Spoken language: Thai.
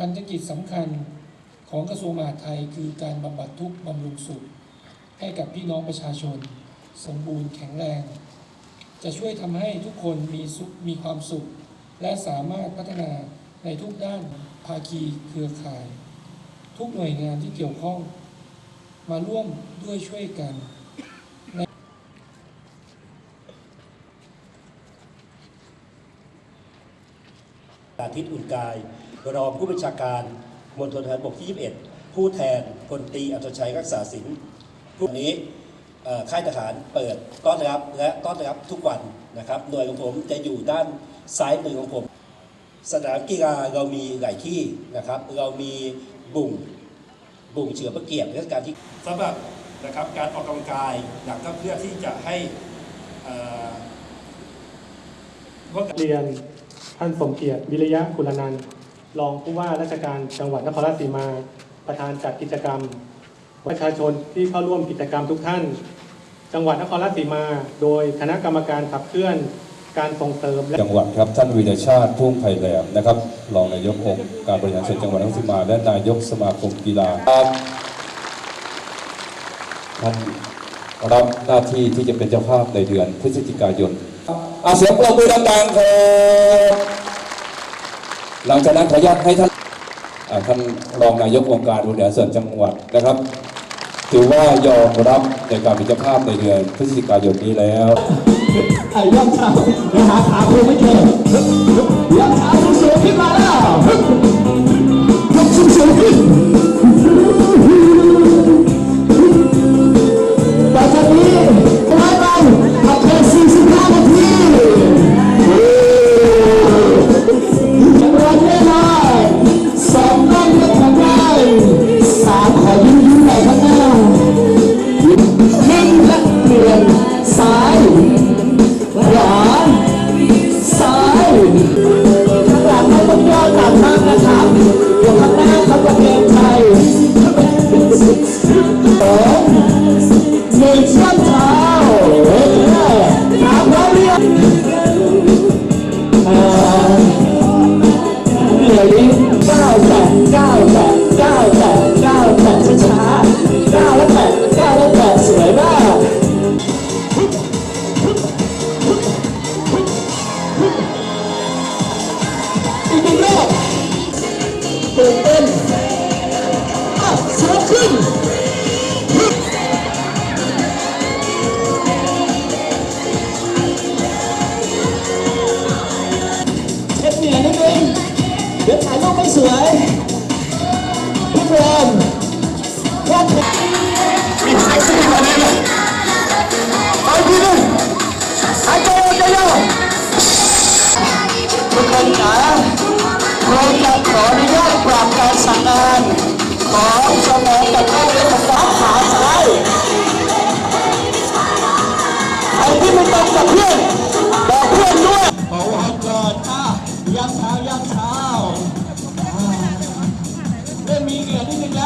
พันธกิจสำคัญของกระทรวงมหาดไทยคือการบำบัดทุกข์บำรุงสุข ให้กับพี่น้องประชาชน สมบูรณ์แข็งแรง จะช่วยทำให้ทุกคนมีสุขมีความสุข และสามารถพัฒนาในทุกด้านภาคีเครือข่าย ทุกหน่วยงานที่เกี่ยวข้อง มาร่วมด้วยช่วยกันอาทิตย์อุ่นกาย รองผู้บัญชาการมณฑลทหารบกที่ 21 ผู้แทนพลตรีอัจฉชัยรักษาสินผู้นี้เอ่อค่ายทหารเปิดต้อนรับและต้อนรับทุกวันนะครับหน่วยของผมจะอยู่ด้านซ้ายมือของผม สนามกีฬาเรามีหลายที่นะครับ เรามีบุ่งบุ่งเฉือพระเกียรติเทศกาลที่สำหรับนะครับการออกกำลังกายหลักก็เพื่อที่จะให้เอ่อพวกเรียนท่านสมเกียรติวิริยะกุลนันท์ รองผู้ว่าราชการจังหวัดนครราชสีมา ประธานจัดกิจกรรม ประชาชนที่เข้าร่วมกิจกรรมทุกท่าน จังหวัดนครราชสีมา โดยคณะกรรมการขับเคลื่อนการส่งเสริมและจังหวัดครับท่านวีรชาติพุ่งไผ่แหลมนะครับรองนายกองค์การบริหารส่วนจังหวัดนครราชสีมา และนายกสมาคมกีฬาครับท่านรับหน้าที่ที่จะเป็นเจ้าภาพในเดือนพฤศจิกายนอาเสียงปรบมือดังๆครับ หลังจากนั้นขออนุญาตให้ท่านท่านรองนายกองค์การบริหารส่วนจังหวัดนะครับ ถือว่ายอมรับในการเป็นเจ้าภาพในเดือนพฤศจิกายนนี้แล้วไอ้ยอดชาวไปหาขาครูไม่เตื่นเต้นอะสวขึ้นเช็ดเหนียนิดนึงเดี๋ยวถ่ายรูปไม่สวยพี่แรมแค่มีเซ็กซี่กว่านี้เลยไปทีนึงหายใจออกใจยาวทุกคนจ๋าเราจะขออนุญาตปรับการ สะอานของสมองกับข้าเล็กของขาขาซ้ายไอ้ที่ไม่ตรงกับเพื่อนบอกเพื่อนด้วยโอ้วันเกิดค่ะยักเช้ายักเช้าไม่มีเกียรตินิดแล้ว